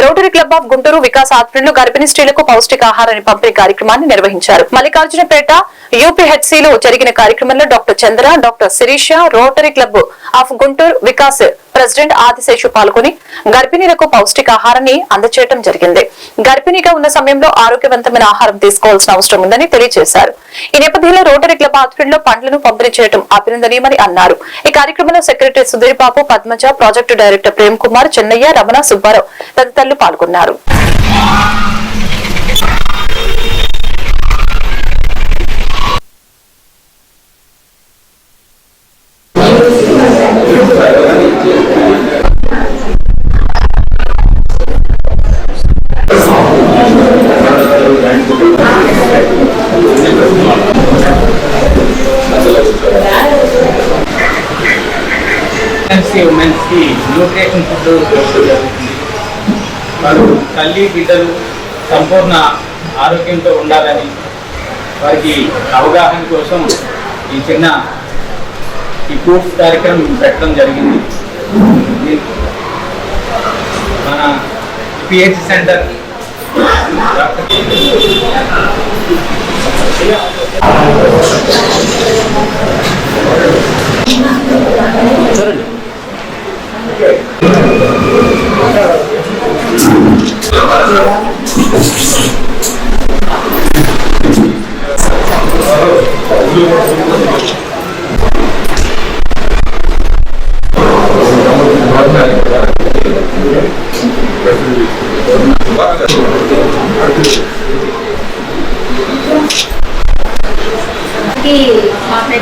Rotary club of Guntur Vikas ఆధ్వర్యంలో గర్భిణీ స్త్రీలకు పౌష్టికాహారాన్ని పంపిణీ కార్యక్రమాన్ని నిర్వహించారు. మల్లికార్జునపేట యూపీహెచ్సిలో జరిగిన కార్యక్రమంలో doctor Chandra doctor Sirisha rotary club of Guntur Vikas president Adiseshu పాల్గొని గర్భిణీలకు పౌష్టికాహారాన్ని అందచేయడం జరిగింది. గర్భిణీగా ఉన్న సమయంలో ఆరోగ్యవంతమైన ఆహారం తీసుకోవాల్సిన అవసరం ఉందని తెలియజేశారు. ఈ నేపథ్యంలో రోటరీ క్లబ్ ఆధ్వర్యంలో పండ్లను పంపిణీ చేయడం అభినందనీయమని అన్నారు. ఈ కార్యక్రమంలో secretary Sudhir Babu Padmaja project director Prem Kumar Chennaiah Ramana Subbarao తదితరులు పాల్గొన్నారు. ఉమెన్స్కి న్యూట్రిషన్ ఫుడ్ జరుగుతుంది వారు తల్లి బిడ్డలు సంపూర్ణ ఆరోగ్యంతో ఉండాలని వారికి అవగాహన కోసం ఈ చిన్న ఈ ప్రూఫ్ కార్యక్రమం పెట్టడం జరిగింది. మన పిహెచ్ సెంటర్. డాక్టర్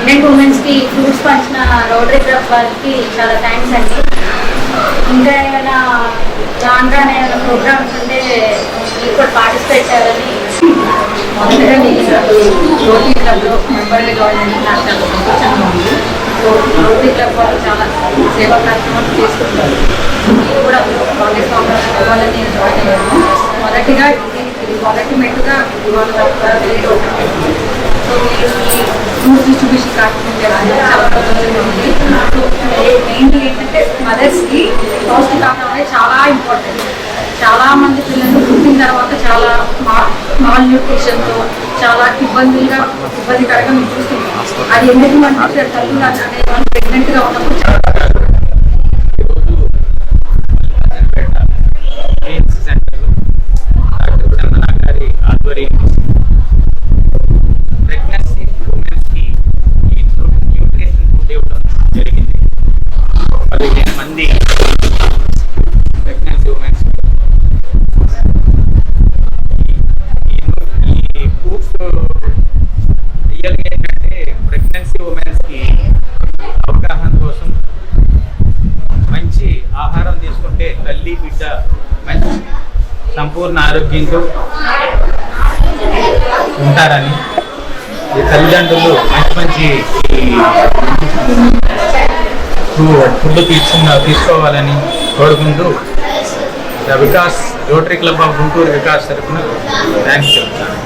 ప్రెగ్నెంట్ ఉమెన్స్కి ఫ్రూట్స్ పంచిన రోటరీ క్లబ్ వారికి చాలా థ్యాంక్స్ అండి. ఇంకా ఏమైనా రాను ఏమైనా ప్రోగ్రామ్స్ ఉంటే మీరు కూడా పార్టిసిపేట్ చేయాలని మొదటగా నేను రోటరీ క్లబ్లో మెంబర్గా జాయిన్ అయ్యి నాకు చాలా సంతోషంగా ఉంది. రోటరీ క్లబ్ వాళ్ళు చాలా సేవా కార్యక్రమాలు చేసుకుంటారు మీరు కూడా భాగస్వామ్యం అవ్వాలని నేను జాయిన్ అయ్యాను. మొదటిగా మొదటి మెట్టుగా ఇవాళ సో మీరు డిస్ట్రిబ్యూషన్ కార్యక్రమం చేస్తున్నారు చాలా మెయిన్లీ ఏంటంటే మదర్స్కి పౌష్టికాహారం అనేది చాలా ఇంపార్టెంట్ చాలా మంది పిల్లలు పుట్టిన తర్వాత చాలా మాల్ న్యూట్రిషన్తో చాలా ఇబ్బందులుగా ఇబ్బందికరంగా మేము చూస్తున్నాం అది ఎందుకు అంటే తల్లులు అనే వాళ్ళు ప్రెగ్నెంట్గా ఉన్నప్పుడు చాలా ప్రతి బిడ్డ మంచి సంపూర్ణ ఆరోగ్యంతో ఉంటారని. ఈ తల్లిదండ్రులు మంచి మంచి ఫుడ్ తీసుకున్న తీసుకోవాలని కోరుకుంటూ Vikas rotary club of Guntur Vikas తరఫున థ్యాంక్స్ చెప్తాను